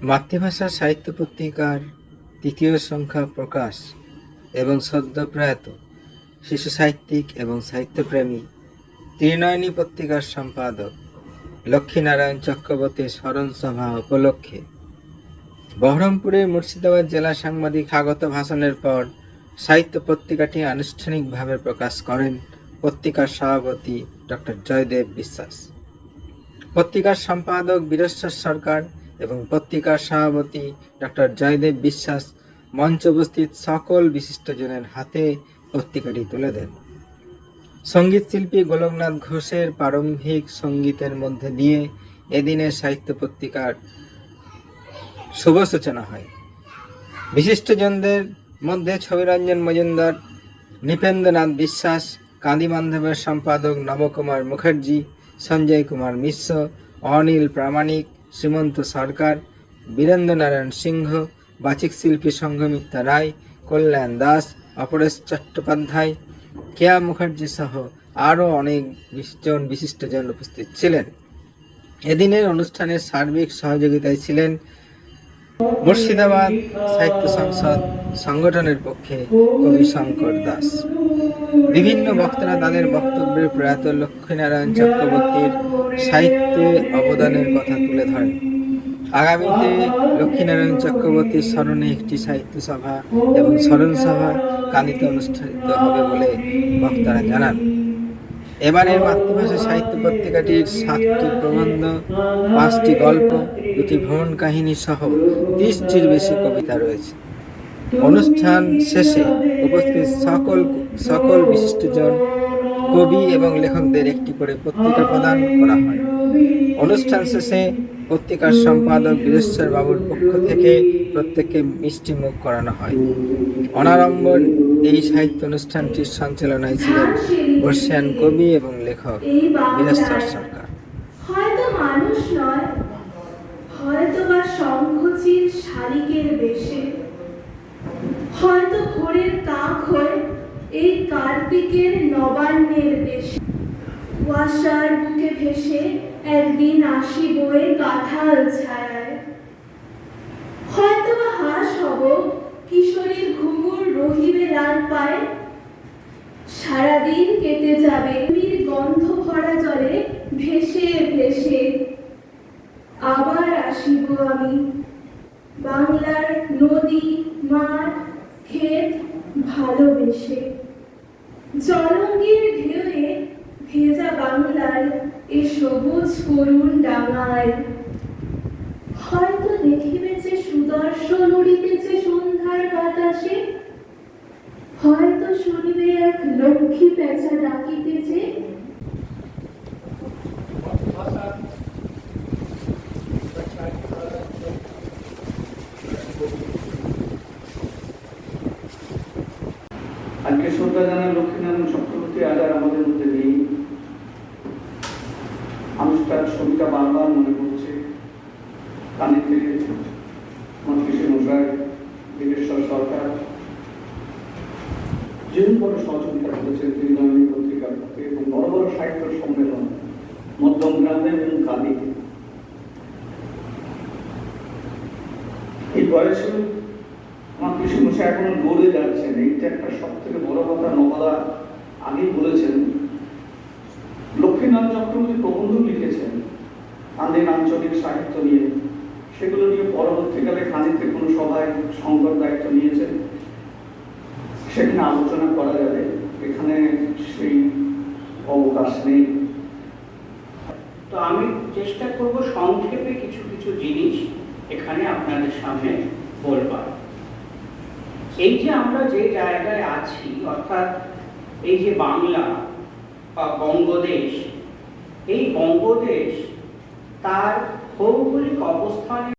মাতৃভাষা সাহিত্য পত্রিকার তৃতীয় সংখ্যা প্রকাশ এবং সদ্য প্রয়াত শিশু সাহিত্যিক এবং সাহিত্যপ্রেমী ত্রিনয়নী পত্রিকার সম্পাদক লক্ষ্মীনারায়ণ চক্রবর্তীর স্মরণ সভা উপলক্ষে বহরমপুরে মুর্শিদাবাদ জেলা সাংবাদিক স্বাগত ভাষণের পর সাহিত্য পত্রিকাটি আনুষ্ঠানিকভাবে প্রকাশ করেন পত্রিকার সভাপতি ডক্টর জয়দেব বিশ্বাস। পত্রিকার সম্পাদক বীরেশ্বর সরকার এবং পত্রিকার সভাপতি ডক্টর জয়দেব বিশ্বাস মঞ্চ উপস্থিত সকল বিশিষ্টজনের হাতে পত্রিকাটি তুলে দেন। সংগীত শিল্পী গোলকনাথ ঘোষের প্রারম্ভিক সঙ্গীতের মধ্যে দিয়ে এদিনের সাহিত্য পত্রিকার শুভ সূচনা হয়। বিশিষ্টজনদের মধ্যে ছবিরঞ্জন মজুমদার, নৃপেন্দ্রনাথ বিশ্বাস কান্দি বান্ধবের সম্পাদক নবকুমার মুখার্জি, সঞ্জয় কুমার মিশ্র, অনিল প্রামাণিক শ্রীমন্ত সরকার বীরেন্দ্র নারায়ণ সিংহ, বাচিক শিল্পী সংঘমিত্রা রায়, কল্যাণ দাস, অপরেশ চট্টোপাধ্যায়, কেয়া মুখার্জি সহ আরও অনেক জন বিশিষ্টজন উপস্থিত ছিলেন। এদিনের অনুষ্ঠানের সার্বিক সহযোগিতায় ছিলেন মুর্শিদাবাদ সাহিত্য সংসদ সংগঠনের পক্ষে কবি শঙ্কর দাস। বিভিন্ন বক্তারা তাদের বক্তব্যে প্রয়াত লক্ষ্মীনারায়ণ চক্রবর্তীর সাহিত্যে অবদানের কথা তুলে ধরেন। আগামীতে লক্ষ্মীনারায়ণ চক্রবর্তীর স্মরণে একটি সাহিত্য সভা এবং স্মরণ সভা কান্দিতে অনুষ্ঠিত হবে বলে বক্তারা জানান। এবারের মাতৃভাষা সাহিত্য পত্রিকাটির সাতটি প্রবন্ধ, পাঁচটি গল্প, দুটি ভ্রমণ কাহিনী সহ ত্রিশটির বেশি কবিতা রয়েছে। অনুষ্ঠান শেষে উপস্থিত সকল সকল বিশিষ্টজন কবি এবং লেখকদের একটি করে পত্রিকা প্রদান করা হয়। অনুষ্ঠান শেষে পত্রিকার সম্পাদক বীরেশ্বর বাবুর পক্ষ থেকে প্রত্যেককে মিষ্টি মুখ করানো হয়। অনারম্বর এই সাহিত্য অনুষ্ঠানটির সঞ্চালনায় ছিলেন বর্ষিয়ান কবি এবং লেখক বীরেশ্বর সরকার হয়তো মানুষ নয়, হয়তো বা শালিকের বেশে, হয়তো কাক এই কার্তিকের নবান্নের দেশে কুয়াশার বুকে ভেসে একদিন আসি বয়ে কাঁঠাল ছায়ায়। হয়তো বা হাঁস হব লাল পায়ে, সারাদিন কেটে যাবে। নদীর গন্ধ ভরা জলে ভেসে ভেসে। আবার আসিব আমি। বাংলার নদী, মাঠ, ক্ষেত ভালোবেসে। জলঙ্গির ঢেউয়ে ভেজা বাংলার এ সবুজ করুণ ডাঙায়। হয়তো দেখিবেছে সুদর্শন উড়িতেছে সন্ধ্যার বাতাসে। হয়তো শুনিবে এক লক্ষ্মী পেঁচা ডাকিতেছে। আজকে শ্রদ্ধা জানান লক্ষ্মীনারায়ণ চক্রবর্তী, আজ আর আমাদের মধ্যে নেই। মানুষ তার ছবিটা বারবার মনে করছে। কানে থেকে আমার কৃষি মশাই বীরেশ্বর সরকার যেমন বড় সহযোগিতা করেছেন ত্রিনয়নী পত্রিকার পক্ষে এবং বড় বড় সাহিত্য সম্মেলন, মধ্যম গ্রামে এবং কালিতে এই বয়সে আমার কৃষি মশাই এখনও যাচ্ছেন, এইটা একটা সব থেকে বড় কথা নবদা আগেই বলেছেন। লক্ষ্মীনাথ চক্রবর্তী প্রবন্ধ লিখেছেন আন্দিন আঞ্চলিক সাহিত্য নিয়ে। সেগুলো নিয়ে পরবর্তীকালে খানিতে কোনো সভায় সংকট দায়িত্ব নিয়েছেন। সেখানে আলোচনা করা যাবে। এখানে সেই অবকাশ নেই। তো আমি চেষ্টা করব সংক্ষেপে কিছু কিছু জিনিস এখানে আপনাদের সামনে বলবার। এই যে আমরা যে জায়গায় আছি, অর্থাৎ এই যে বাংলা বা বঙ্গদেশ, এই বঙ্গদেশ তার ভৌগোলিক অবস্থানে